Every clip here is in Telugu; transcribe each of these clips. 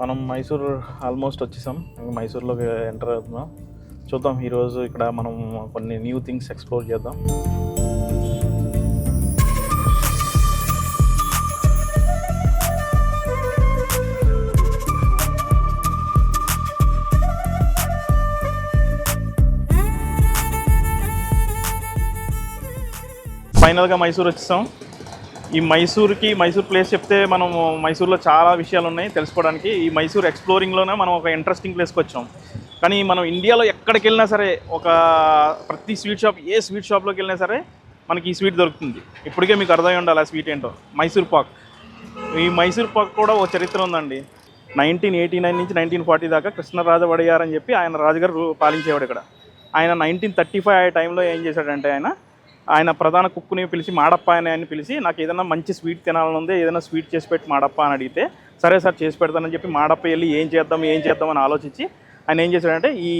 మనం మైసూర్ ఆల్మోస్ట్ వచ్చేసాం. మైసూర్లోకి ఎంటర్ అవుతున్నాం. చూద్దాం ఈరోజు ఇక్కడ మనం కొన్ని న్యూ థింగ్స్ ఎక్స్ప్లోర్ చేద్దాం. ఫైనల్గా మైసూర్ వచ్చేసాం. ఈ మైసూర్కి మైసూర్ ప్లేస్ చెప్తే మనం మైసూర్లో చాలా విషయాలు ఉన్నాయి తెలుసుకోవడానికి. ఈ మైసూర్ ఎక్స్ప్లోరింగ్లోనే మనం ఒక ఇంట్రెస్టింగ్ ప్లేస్కి వచ్చాం. కానీ మనం ఇండియాలో ఎక్కడికి వెళ్ళినా సరే ఒక ప్రతి స్వీట్ షాప్ ఏ స్వీట్ షాప్లోకి వెళ్ళినా సరే మనకి ఈ స్వీట్ దొరుకుతుంది. ఇప్పటికే మీకు అర్థమై ఉండాలి ఆ స్వీట్ ఏంటో. మైసూర్ పాక్. ఈ మైసూర్ పాక్ కూడా ఒక చరిత్ర ఉందండి. నైన్టీన్ ఎయిటీ నైన్ నుంచి నైన్టీన్ ఫార్టీ దాకా కృష్ణరాజ వడియార్ అని చెప్పి ఆయన రాజుగారు పాలించేవాడు ఇక్కడ. ఆయన నైన్టీన్ థర్టీ ఫైవ్ ఆ టైంలో ఏం చేశాడంటే ఆయన ఆయన ప్రధాన కుక్కుని పిలిచి మాడప్ప అని ఆయన పిలిచి నాకు ఏదైనా మంచి స్వీట్ తినాలని ఉంది ఏదైనా స్వీట్ చేసి పెట్టి మాడప్ప అని అడిగితే సరే సార్ చేసి పెడతానని చెప్పి మాడప్ప వెళ్ళి ఏం చేద్దాం ఏం చేద్దాం అని ఆలోచించి ఆయన ఏం చేశాడంటే ఈ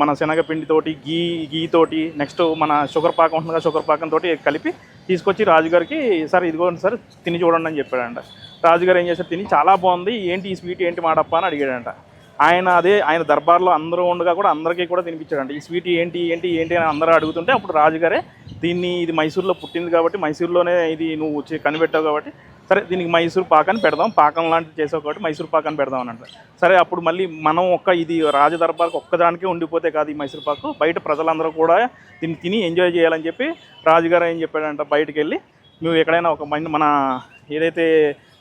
మన శనగపిండితోటి గీ గీ తోటి నెక్స్ట్ మన షుగర్ పాకం ఉంటుంది కదా షుగర్ పాకం తోటి కలిపి తీసుకొచ్చి రాజుగారికి సార్ ఇదిగోండి సార్ తిని చూడండి అని చెప్పాడంట. రాజుగారు ఏం చేశారు తిని చాలా బాగుంది ఏంటి ఈ స్వీట్ ఏంటి మాడప్ప అని అడిగాడంట. ఆయన అదే ఆయన దర్బార్లో అందరూ ఉండగా కూడా అందరికీ కూడా తినిపించాడంట. ఈ స్వీట్ ఏంటి ఏంటి ఏంటి అని అందరూ అడుగుతుంటే అప్పుడు రాజుగారే దీన్ని ఇది మైసూర్లో పుట్టింది కాబట్టి మైసూర్లోనే ఇది నువ్వు కనిపెట్టావు కాబట్టి సరే దీనికి మైసూర్ పాకాన్ని పెడదాం పాకం లాంటిది చేసావు కాబట్టి మైసూర్ పాకాన్ని పెడదాం అని అంటారు. సరే అప్పుడు మళ్ళీ మనం ఒక్క ఇది రాజదర్బార్కి ఒక్కదానికే ఉండిపోతే కాదు ఈ మైసూర్ పాకు. బయట ప్రజలందరూ కూడా దీన్ని తిని ఎంజాయ్ చేయాలని చెప్పి రాజుగారు ఏం చెప్పాడంట బయటకు వెళ్ళి నువ్వు ఎక్కడైనా ఒక మన మన ఏదైతే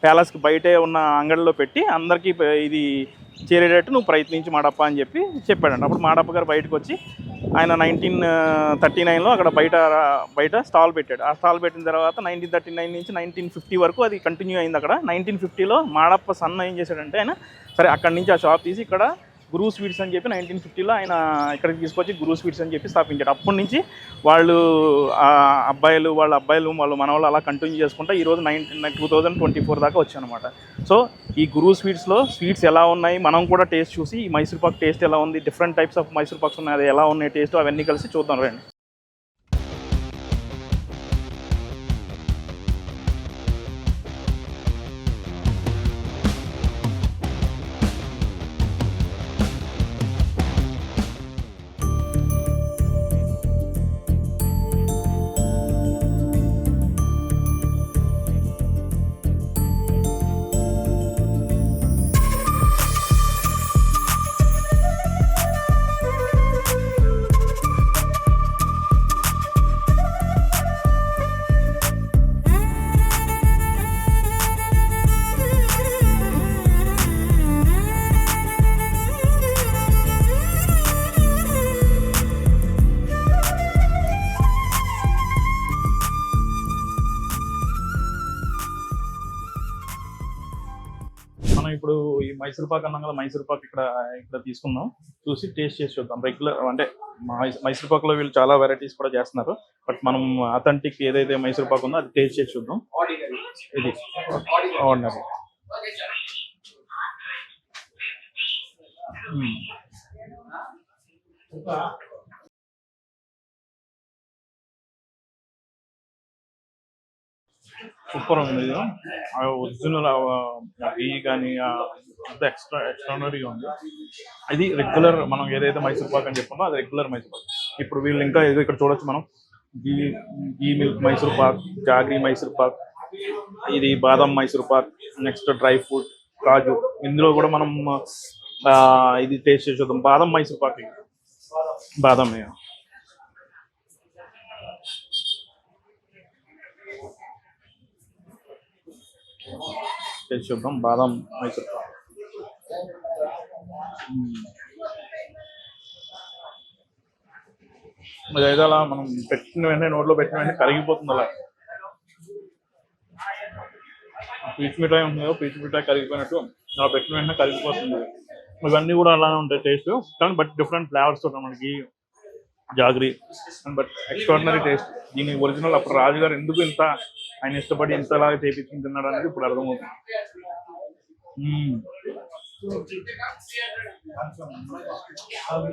ప్యాలెస్కి బయటే ఉన్న అంగడిలో పెట్టి అందరికీ ఇది చేరేటట్టు నువ్వు ప్రయత్నించి మాడప్ప అని చెప్పి చెప్పాడంట. అప్పుడు మాడప్ప గారు బయటకు వచ్చి ఆయన నైన్టీన్ థర్టీ నైన్లో అక్కడ బయట బయట స్టాల్ పెట్టాడు. ఆ స్టాల్ పెట్టిన తర్వాత నైన్టీన్ థర్టీ నైన్ నుంచి నైన్టీన్ ఫిఫ్టీ వరకు అది కంటిన్యూ అయింది అక్కడ. నైన్టీన్ ఫిఫ్టీలో మాడప్ప సన్న ఏం చేశాడంటే ఆయన సరే అక్కడి నుంచి ఆ షాప్ తీసి ఇక్కడ గురు స్వీట్స్ అని చెప్పి నైన్టీన్ ఫిఫ్టీలో ఆయన ఇక్కడికి తీసుకొచ్చి గురు స్వీట్స్ అని చెప్పి స్థాపించాడు అప్పటి నుంచి వాళ్ళు అబ్బాయిలు వాళ్ళ అబ్బాయిలు వాళ్ళు మనవాళ్ళు అలా కంటిన్యూ చేసుకుంటా ఈరోజు nineteen two thousand twenty four దాకా వచ్చానమాట సో ఈ గురు స్వీట్స్లో స్వీట్స్ ఎలా ఉన్నాయి మనం కూడా టేస్ట్ చూసి ఈ మైసూర్ పాక్ టేస్ట్ ఎలా ఉంది different types of Mysore paks ఉన్నాయి అది ఎలా ఉన్నాయి టేస్ట్ అవన్నీ కలిసి చూద్దాం రండి. మనం ఇప్పుడు ఈ మైసూర్ పాక్ అన్నాం కదా మైసూర్ పాక్ ఇక్కడ ఇక్కడ తీసుకుందాం. చూసి టేస్ట్ చేసి చూద్దాం. రెగ్యులర్ అంటే మైసూర్ మైసూర్ పాక్లో వీళ్ళు చాలా వెరైటీస్ కూడా చేస్తున్నారు. బట్ మనం అథెంటిక్ ఏదైతే మైసూర్ పాక్ ఉందో అది టేస్ట్ చేసి చూద్దాం. ఇది. ఆర్డినరీ సూపర్ ఉంది ఇది ఒరిజినల్ ఈ కానీ అంత ఎక్స్ట్రా ఎక్స్ట్రానరీగా ఉంది. ఇది రెగ్యులర్ మనం ఏదైతే మైసూర్ పాక్ అని చెప్పామో అది రెగ్యులర్ మైసూర్ పాక్. ఇప్పుడు వీళ్ళు ఇంకా ఏదో ఇక్కడ చూడొచ్చు మనం. గీ గీ మిల్క్ మైసూర్ పాక్ జాగ్రీ మైసూర్ పాక్ ఇది బాదం Mysore pak next dry fruit కాజు. ఇందులో కూడా మనం ఆ, ఇది టేస్ట్ చేసి చూద్దాం. బాదం మైసూర్ పాక్ ఇది. బాదం ఇక. టేస్ట్ చూద్దాం బాదం మైసూర్ పాక్ అలా మనం పెట్టిన వెంటనే నోట్లో పెట్టిన వెంటనే కరిగిపోతుంది అలా. పీచు మిఠాయి ఉంటుందో పీచు మిఠాయి కరిగిపోయినట్టు అలా పెట్టిన వెంటనే కరిగిపోతుంది. ఇవన్నీ కూడా అలానే ఉంటాయి టేస్ట్ కానీ బట్ డిఫరెంట్ ఫ్లేవర్స్ ఉంటాయి మనకి జాగ్రీ బట్ ఎక్స్ట్రాడినరీ టేస్ట్ దీని ఒరిజినల్ అప్పుడు రాజుగారు ఎందుకు ఇంత ఆయన ఇష్టపడి ఇంతలాగా చేపించుకుని తిన్నాడు అనేది ఇప్పుడు అర్థమవుతుంది.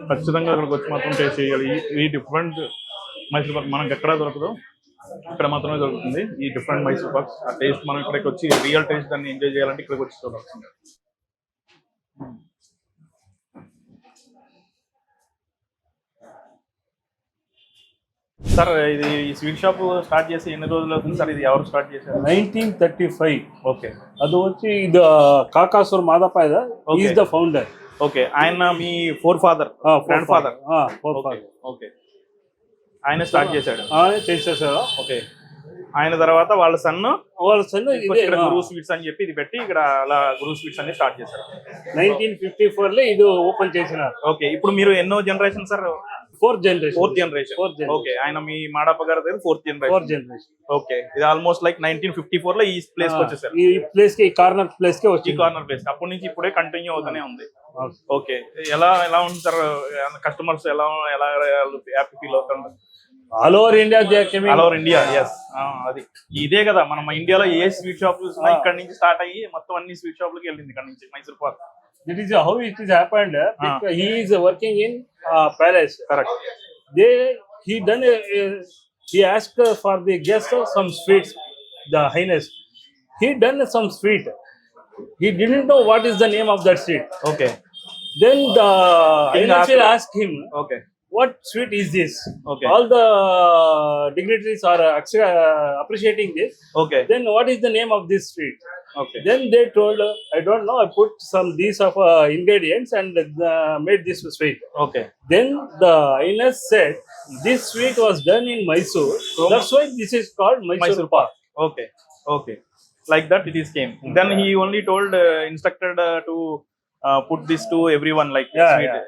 ఖచ్చితంగా అక్కడికి వచ్చి మాత్రం టేస్ట్ చేయాలి ఈ- డిఫరెంట్ మైసూర్ పాక్ మనకి ఎక్కడా దొరకదు. ఇక్కడ మాత్రమే దొరుకుతుంది. ఈ డిఫరెంట్ మైసూర్ పాక్ ఆ టేస్ట్ మనం ఇక్కడికి వచ్చి రియల్ టేస్ట్ దాన్ని ఎంజాయ్ చేయాలంటే ఇక్కడికి వచ్చి దొరుకుతుంది సార్ ఇది ఈ స్వీట్ షాప్ స్టార్ట్ చేసి ఎన్ని రోజులు అవుతుంది సార్? ఇది ఎవరు స్టార్ట్ చేశారు? Nineteen thirty five. ఓకే. అది వచ్చి ఇది కాకాసూర్ మాదాపాయద ఈజ్ ద ఫౌండర్ ఓకే. ఆయన మీ forefather grandfather forefather okay. ఆయన స్టార్ట్ చేశాడు? చేసేసాడు. ఓకే. ఆయన తర్వాత వాళ్ళ సన్ వాళ్ళ సన్ ఇక్కడ గురు స్వీట్స్ అని చెప్పి ఇది పెట్టి ఇక్కడ అలా గురు స్వీట్స్ అని స్టార్ట్ చేశారు. నైన్టీన్ ఫిఫ్టీ ఫోర్లో ఇది ఓపెన్ చేసినారు. ఓకే. ఇప్పుడు మీరు ఎన్నో generation sir? Fourth generation fourth generation generation. Okay ఆయన మీ మాడప్ప గారి దగ్గర fourth fourth generation generation okay ఇది ఆల్మోస్ట్ లైక్ నైన్టీన్ ఫిఫ్టీ ఫోర్లో ఈ ప్లేస్ వచ్చేసారు. ఈ ప్లేస్కి కార్నర్ ప్లేస్కి ఈ వచ్చింది. కార్నర్ ప్లేస్ అప్పటి నుంచి ఇప్పుడే కంటిన్యూ అవుతూనే ఉంది. Okay. ఓకే ఎలా ఎలా ఉంది సార్ కస్టమర్స్ ఎలా ఎలా హ్యాపీ ఫీల్ అవుతారు? All over India all over India yes అది. ఇదే కదా మనం ఇండియాలో ఏ స్వీట్ షాప్ చూసినా. ఇక్కడ నుంచి స్టార్ట్ అయ్యి మొత్తం అన్ని స్వీట్ షాప్కి వెళ్ళింది ఇక్కడ నుంచి Mysore pak That is how it is happened. Uh, ah. He is working in uh, palace. Correct. Oh, they he done a, a, he asked for the guest uh, some sweets. The highness he done some sweet. He didn't know what is the name of that sweet. Okay. Then the King highness will ask him. Okay. What sweet is this? Okay. All the dignitaries are uh, appreciating this. Okay. Then what is the name of this sweet? Okay. Then they told, uh, I don't know, I put some these of uh, ingredients and uh, made this sweet. Okay. Then the INS said, this sweet was done in Mysore. So That's why this is called Mysore, Mysore Park. Okay. Okay. Like that it is came. Mm, then he only told, uh, instructed uh, to uh, put this to everyone like yeah, sweet. Yeah.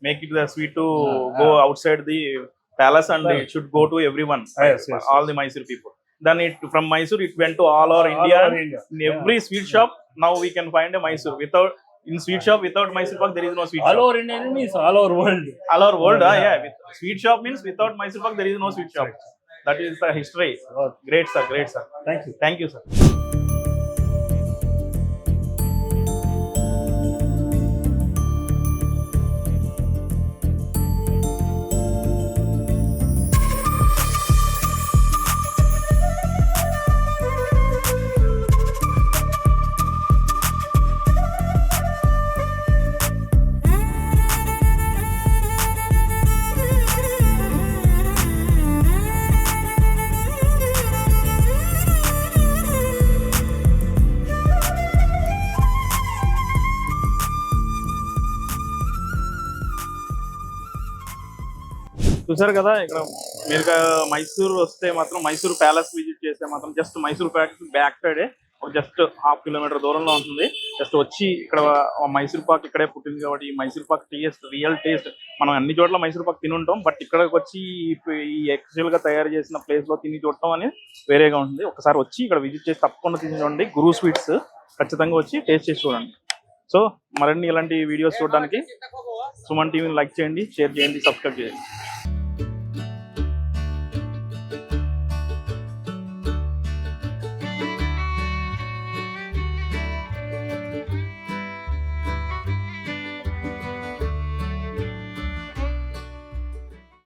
Make it the sweet to yeah, go yeah. outside the palace and right. it should go to everyone. Yes, yes, all yes. the Mysore people. People then it from Mysore it went to all over India over India. In every sweet shop now we can find a Mysore without in sweet shop without Mysore pak there is no sweet All shop over India means all over world. all over world ah, Yeah. yeah with sweet shop means without mysore pak there is no sweet shop that is the history great sir great sir Thank you. thank you sir చూసారు కదా ఇక్కడ మీరు మైసూర్ వస్తే మాత్రం మైసూర్ ప్యాలెస్ విజిట్ చేస్తే మాత్రం just Mysore palace back side just half kilometre దూరంలో ఉంటుంది. జస్ట్ వచ్చి ఇక్కడ మైసూర్ పాక్ ఇక్కడే పుట్టింది కాబట్టి ఈ Mysore pak taste real taste. మనం అన్ని చోట్ల మైసూర్ పాక్ తిని ఉంటాం బట్ ఇక్కడికి వచ్చి ఈ- ఈ గా తయారు చేసిన ప్లేస్లో తిని చూడటం అనేది వేరేగా ఉంటుంది. ఒకసారి వచ్చి ఇక్కడ విజిట్ చేసి తప్పకుండా తిని చూడండి. గురు స్వీట్స్ ఖచ్చితంగా వచ్చి టేస్ట్ చేసి చూడండి. సో మరిన్ని ఇలాంటి వీడియోస్ చూడడానికి సుమన్ టీవీని లైక్ చేయండి షేర్ చేయండి సబ్స్క్రైబ్ చేయండి.